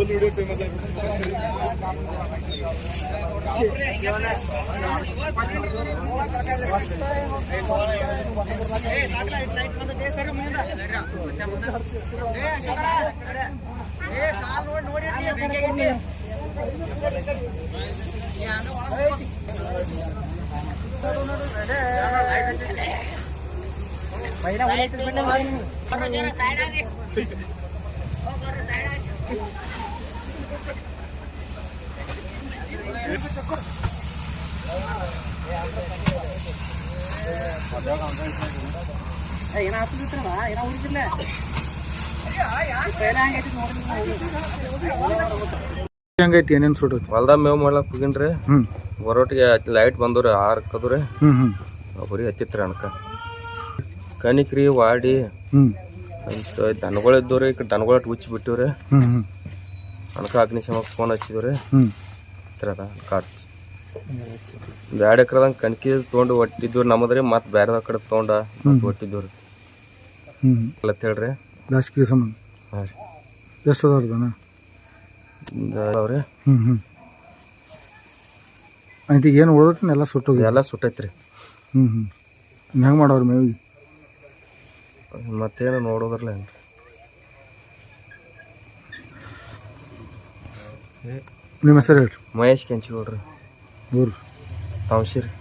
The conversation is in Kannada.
फुल वीडियो पे मतलब ಹೆಂಗೈತಿ ಏನೇನು ಹೊಲ್ದಾಗ ಮೇವ್ ಮಾಡ್ಲಕ್ ಹೋಗಿನ್ರಿ ಹೊರೊಟ್ಟಿಗೆ ಲೈಟ್ ಬಂದವ್ರಿ ಆರ್ ಕದ್ರಿ ಒಬ್ಬರಿಗೆ ಹತ್ತಿತ್ರಿ ಅಣಕ ಕನಿಕ್ರಿ ವಾಡಿ. ಅಂತ ದನಗಳು ಇದ್ದವ್ರಿ ಈ ಕಡೆ ದನಗಳ ಹುಚ್ಚಿ ಬಿಟ್ಟಿವ್ರಿ. ಹ್ಞೂ ಹ್ಞೂ ಅಣಕ ಅಗ್ನಿಶಮಕ ಫೋನ್ ಹಚ್ಚಿದ್ರಿ ಹ್ಞೂ ಹ್ಮ್. ಅದ ಕಾರ್ ಬ್ಯಾಡ ಎಕರೆದಂಗ ಕಣಕಿ ತೊಗೊಂಡು ಒಟ್ಟಿದ್ವಿ ನಮ್ಮದ್ರಿ ಮತ್ ಬ್ಯಾರೆದ ಕಡೆ ತೊಗೊಂಡ ಮತ್ತ್ ರೀ ಹ್ಞೂ ಎಲ್ಲ ಹೇಳ್ರಿ. ಸಂಬಂಧ ಹಾಂ ರೀ. ಎಷ್ಟು ಅದಾರ ದನ? ಅವ್ರಿ ಹ್ಞೂ ಹ್ಞೂ ಆಯ್ತು ಏನು ಉಳ್ದೈತಿ ಎಲ್ಲ ಸುಟ್ಟೋಗಿ ಎಲ್ಲ ಸುಟ್ಟೈತ್ರಿ. ಹ್ಞೂ ಹ್ಞೂ ಹೆಂಗೆ ಮಾಡೋರು ಮೇವಿಗೆ? ಮತ್ತೇನು ನೋಡೋದ್ರಲ್ಲ ಏನು ನಿಮ್ಮ ಹೆಸರು ಹೇಳ್ರಿ. ಮಹೇಶ್ ಕೆಂಚಿಗೌಡ್ರಿ. ಊರು. ತಾಂಸಿರಿ